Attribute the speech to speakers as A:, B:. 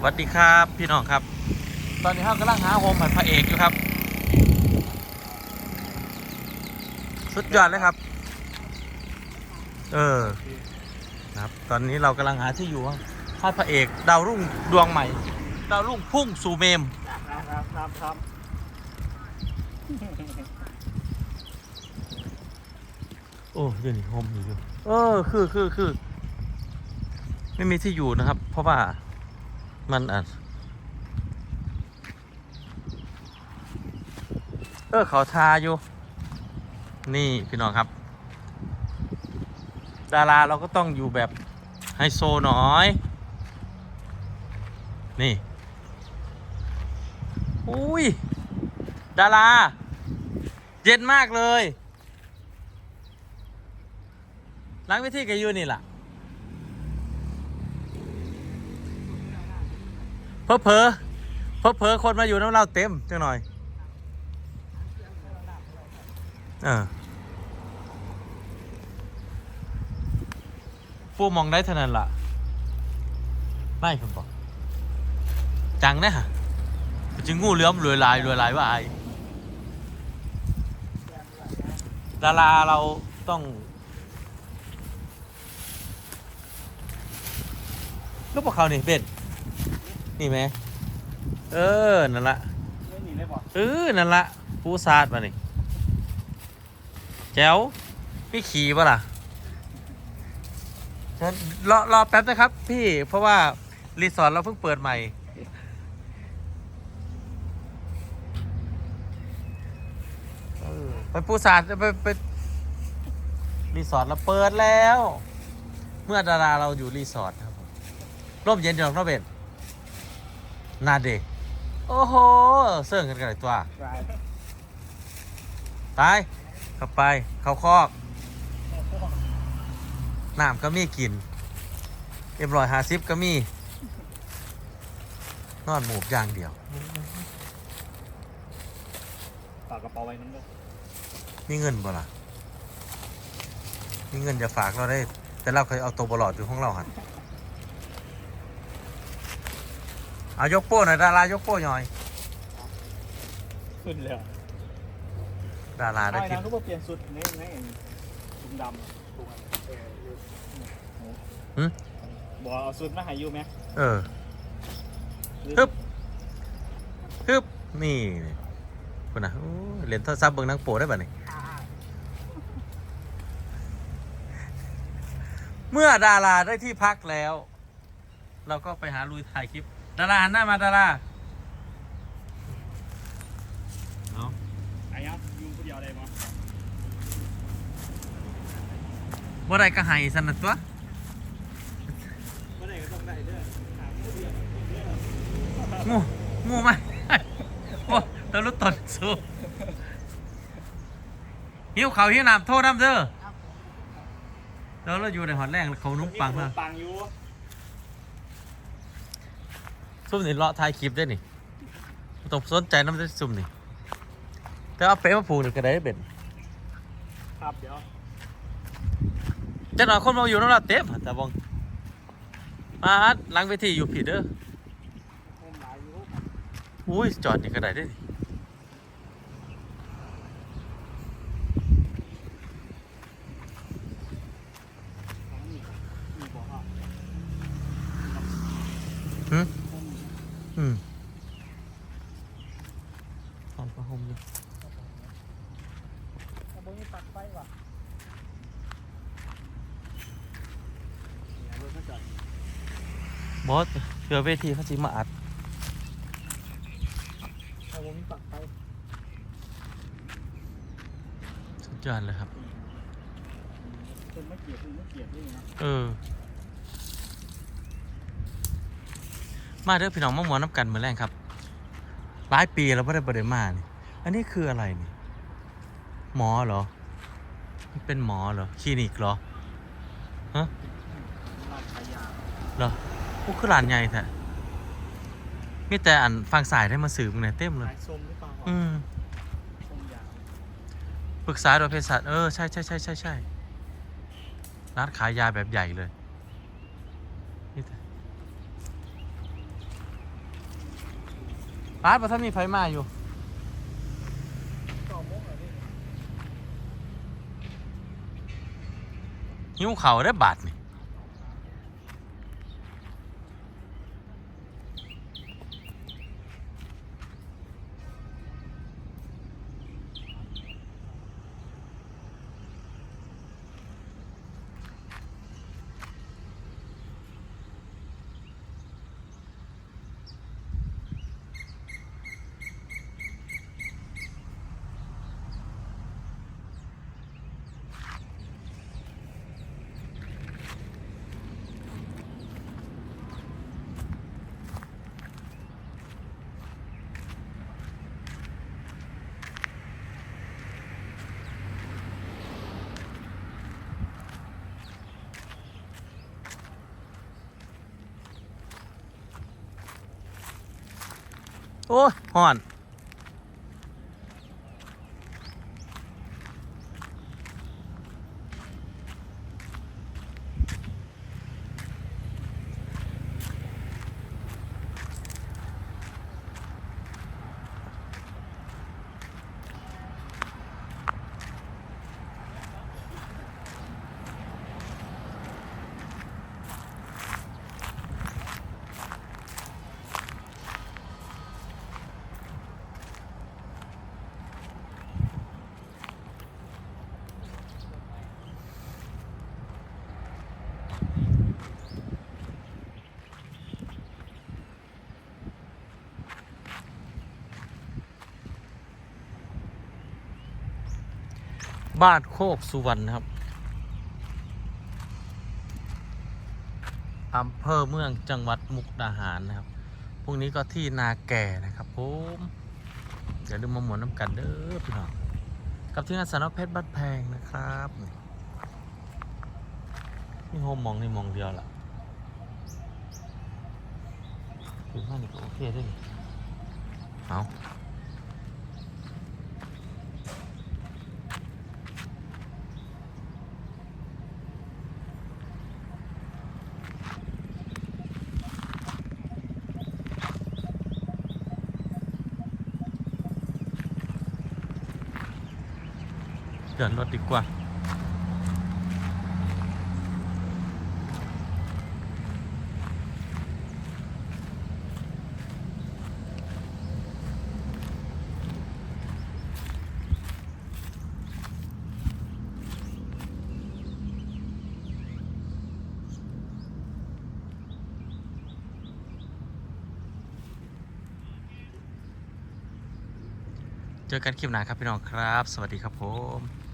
A: สวัสดีครับพี่น้องครับ ตอนนี้เรากำลังหาโฮมให้พระเอกอยู่ครับ สุดยอดเลยครับ เออครับ ตอนนี้เรากำลังหาที่อยู่ให้พระเอก ดาวรุ่งดวงใหม่ ดาวรุ่งพุ่งสู่เมม
B: ครับครับครับ
A: โอ้ยนี้โฮมอยู่เออคือคือคือไม่มีที่อยู่นะครับ เพราะว่า มันอะเออเขาทาอยู่ นี่พี่น้องครับ ดาราเราก็ต้องอยู่แบบไฮโซหน่อย นี่ อุ้ย ดารา เย็นมากเลยล้างวิธีกับยูนี่ล่ะ เพอเพอเพอเพอคนมาอยู่น้ำเราเต็มจังหน่อยเออฟูมองได้เท่านั้นล่ะไม่ผมบอกจังนะฮะจึงงูเลื้อมรวยลายรวยลายว่าไอดาราเราต้องลูกพวกเขานี่เป็น นี่ไหมเออ นั่นละ
B: ไม่หนีเลยบอก
A: เออ นั่นละผู้ซาดมานี่แจ๋วพี่ขี่ปะล่ะเชิญรอรอแป๊บนะครับ พี่เพราะว่า รีสอร์ทเราเพิ่งเปิดใหม่เออไปปูซาดไปไปรีสอร์ทเราเปิดแล้ว เมื่อดาราเราอยู่รีสอร์ทครับผมร่มเย็นจังนอกเบน นาเด็ก โอ้โห เสื่องกันกันเลยตัว
B: ราย
A: ตายเข้าไป เข้าคอกน้ำก็มีกินเอ็มรอยหาซิบก็มี นอนหมูกอย่างเดียว
B: ฝากกระเป๋าไว้นั่นด้วย
A: มีเงินบ่ล่ะมีเงินจะฝากเราได้ แต่เราเคยเอาตัวบลอดอยู่ของเราหัน เอายกโป้หน่อยดารายกโป้หน่อย
B: ขึ้นเลย
A: ดาราได้
B: ใช่
A: ทิป
B: นะก็บอกเปลี่ยนสุดนี่นี่ถุงดำถุงบอกเอาสุดมาให้ยูไหม
A: เออฮึบ ฮึบ นี่นี่คุณนะโอ้ยเรียนโทรศัพท์เบิ่งหนังโปได้ป่ะนี่เมื่อดาราได้ที่พักแล้ว เราก็ไปหาลุยถ่ายคลิป ดาราหันหน้ามาดาราเอา
B: ไอ้ยับยูคนเดียวอะไรมั้ง
A: บ่ได้ก็ให้สนัดตัว
B: เมื่อไหร่ก็ต้องได้เด้อ
A: งูงูมาโอ้ตะลุตนสู้หิวเขาวหิวน้ำโทษน้ำเด้อแล้วเราอยู่ในหอดแรงเขานุ่มปัง
B: มา
A: มา
B: ปังยู
A: ซุ่มนี่เลาะถ่ายคลิปได้นี่บ่ต้องสนใจน้ำได้ซุ่มนี่ แต่เอาเป๊ะมาผูกนี่ก็ได้เป็น
B: ครับเดี๋ยว
A: จะหน่อยคนมาอยู่น้ำเราเต็มแต่บองมาฮัดหลังเวทีอยู่ผิดเด้อ
B: โฮมหลายยู
A: อุ้ยจอดนี่ก็ได้เด้อ
B: มีบอกว่า
A: หึ
B: โฮม
A: อืมตอนประหมอยู่
B: เอาบนนี้ตัด ไฟว่ะเนี่ยรถก็จอด
A: บอสเผื่อเวทีเขาสิมาอัด
B: เอาบนนี้ตัดไฟ
A: สุดยอดเลยครับ
B: คนไม่เกลียดคนไม่เกลียดด้วยนะ
A: เออ มาเด้อพี่น้องมาหมวนน้ำกันเมื่อแรงครับ หลายปีแล้วไม่ได้ประเด็นมานี่อันนี้คืออะไรนี่ หมอเหรอมัน เป็นหมอเหรอ คลินิกเหรอ
B: ร้านขายยา
A: เหรอพวกคือร้านใหญ่แท้มีแต่อันฟังสายได้มาสืบเนี่ยเต็มเลย
B: ขายส้มหรือเปล่า
A: อืม
B: ส้มยาว
A: ปรึกษาโดยเภสัชเออ ใช่ใช่ใช่ใช่ใช่ร้านขายยาแบบใหญ่เลยนี่แต่อาร์ตประทับมีไฟมาอยู่
B: ต่อมกเหรอพี่
A: หิ้วเข่าได้บาดนี่ โอ้ยห่อน บ้านโคกสุวรรณครับ อำเภอเมืองจังหวัดมุกดาหารนะครับพรุ่งนี้ก็ที่นาแก่นะครับผมอย่าลืมมาหมุนน้ำกันเด้อพี่น้อง กับที่งานสารเพชรบ้านแพงนะครับ นี่โฮมมองนี่มองเดียวล่ะถึงห้านี่ก็โอเคด้วยนี่เอาเดินรถดีกว่า เจอกันคลิปหน้าครับพี่น้องครับ สวัสดีครับผม